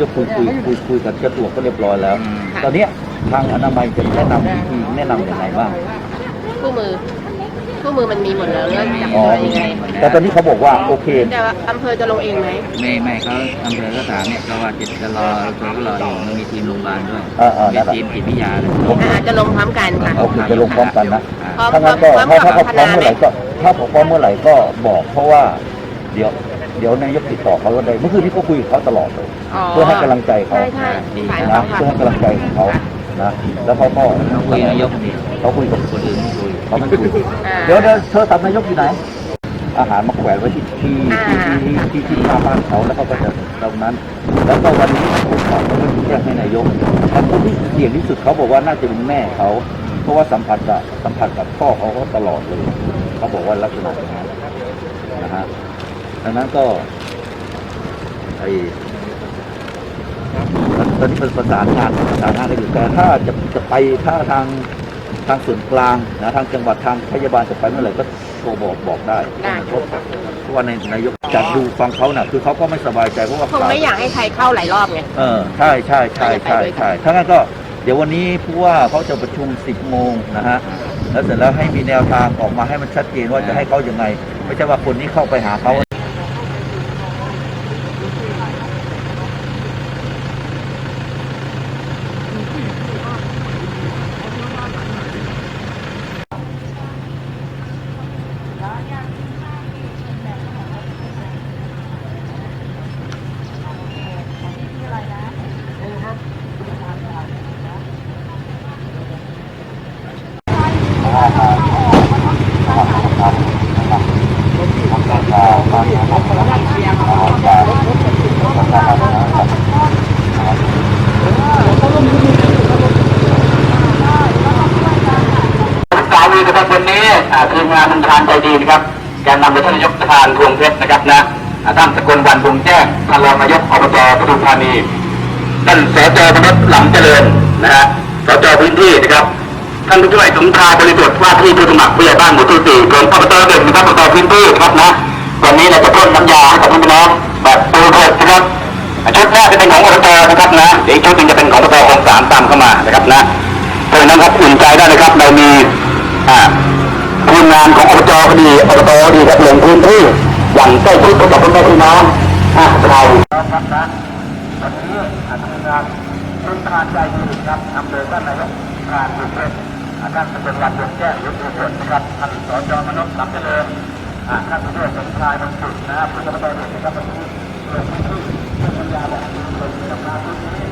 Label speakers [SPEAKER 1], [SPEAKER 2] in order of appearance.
[SPEAKER 1] จะตรวจก็เรียบร้อยแล้ว
[SPEAKER 2] อืม
[SPEAKER 1] ตอนเนี้ยทางอนามัยจะแนะนำวิธีแนะนำอย่างไรบ้าง
[SPEAKER 3] คู่มือคู่มือมันมีหมดแล้วเรื่องจับ
[SPEAKER 1] อ๋อ
[SPEAKER 3] ตัวยังไง
[SPEAKER 1] แต่ตอนนี้เขาบอกว่าโอเค
[SPEAKER 3] แต่ว่าอำเภอจะลงเองไหม
[SPEAKER 2] ไม่ไม่เขาอำเภอก็ถามเนี่ยก็ว่าจะจะรออำเภอก็รออยู่มันมีทีมโรงพยาบาลด้วย
[SPEAKER 1] เออเออ
[SPEAKER 2] เป็นทีมจิตวิทยาเลย
[SPEAKER 3] อาจจะลงพร้อมกันค่ะ
[SPEAKER 1] โอเคจะลงพร้อมกันนะ
[SPEAKER 3] พร้อม
[SPEAKER 1] ถ้างั้นก็
[SPEAKER 3] พร้อม
[SPEAKER 1] ถ้าถ้า
[SPEAKER 3] กั
[SPEAKER 1] เขา
[SPEAKER 3] บ
[SPEAKER 1] พร้อมเมื่อไหร่
[SPEAKER 3] พัฒนา
[SPEAKER 1] ก็ถ้าเขาพร้อมเมื่อไหร่ก็บอกเพราะว่าเดี๋ยว เดี๋ยวนายกติดต่อเขาก็ได้เมื่อคืนนี้ก็คุยกับเขาตลอดเลย เพื่อให้กำลังใจเขา
[SPEAKER 3] ใช่ใช่ฝ่าย
[SPEAKER 1] นะ
[SPEAKER 3] เขาค่ะ
[SPEAKER 1] เพื่อให้กำลังใจของเขานะแล้วเขาก็
[SPEAKER 2] เขาคุยนายกคนเดียว
[SPEAKER 1] เขาคุยกับ
[SPEAKER 2] คนอื่นไม่คุย
[SPEAKER 1] เขาไม่คุย
[SPEAKER 3] อ่า
[SPEAKER 1] เดี๋ยวเดี๋ยวเธอทำนายกอยู่ไหนอาหารมาแขวนไว้ที่ที่ที่ที่ที่ที่หน้าบ้านเขาแล้วเขาก็จะตรงนั้น แล้วก็วันนี้ผมขอเขาไม่แจ้งให้นายกแต่คนที่เสี่ยงที่สุดเขาบอกว่าน่าจะเป็นแม่เขา เพราะว่าสัมผัสกับสัมผัสกับพ่อเขาก็ตลอดเลย เขาบอกว่าลักษณะอย่างนั้นนะฮะ ดังนั้นก็ไอตอนนี้เป็นประสานงานประสานงานกันอยู่แต่ถ้าจะจะไปถ้าทางทางส่วนกลางนะทางจังหวัดทางพยาบาลจะไปเมื่อไหร่ก็โทรบอกบอกได้
[SPEAKER 3] ได้
[SPEAKER 1] เพราะเพราะว่าในนายกจากดูฟังเขาน่ะคือเขาก็ไม่สบายใจเพราะว่า
[SPEAKER 3] คงไม่อยากให้ใครเข้าหลายรอบไง
[SPEAKER 1] เออใช่ใช่ใช่ใช่ใช่ถ้างั้นก็เดี๋ยววันนี้ผู้ว่าเขาจะประชุม 10 โมงนะฮะแล้วเสร็จแล้วให้มีแนวทางออกมาให้มันชัดเจนว่าจะให้เขายังไง ไม่ใช่ว่าคนนี้เข้าไปหาเขา
[SPEAKER 4] ครับวันนี้ทีมงานธนาคารใจดีนะครับแกนนำโดยท่านนายกสภาพวงเพชรนะครับนะท่านสกลวันวงแจ้งท่านรองนายกอบจปทุมธานีท่านสจพนหลังเจริญนะฮะสจพื้นที่นะครับท่านผู้ช่วยสมชายบริสุทธิ์ว่าที่ผู้สมัครผู้ใหญ่บ้านหมู่ที่สี่กรมอบตหนึ่งนะครับอบตพื้นที่ครับนะวันนี้เราจะพ่นน้ำยาให้กับพี่น้องแบบปูเพิดนะครับชุดแรกจะเป็นของอบตนะครับนะเดี๋ยวอีกชุดหนึงจะเป็นของอบตคลองสามตามเข้ามานะครับนะเพราะนั้นครับอุ่นใจได้นะครับเรามี ทีมงานของอบจก็ดีอบตก็ดีครับลงพื้นที่อย่างใกล้ชิดกับพ่อแม่พี่น้องอะเรครับนะวันนี้ทีมงานรุ่นทานใจดีครับอำเภอท่านนายกการบุกเบิกอาจารย์สกลวันดวงแก้วยกมือเถิดนะครับท่านสจมนพสำเจริญท่านผู้ช่วยสมชายบรรจุนะครับผู้ช่วยอบตเองนะครับวันนี้ลงพื้นที่เพื่อพยายามแบบนี้ลงทำงานพื้นที่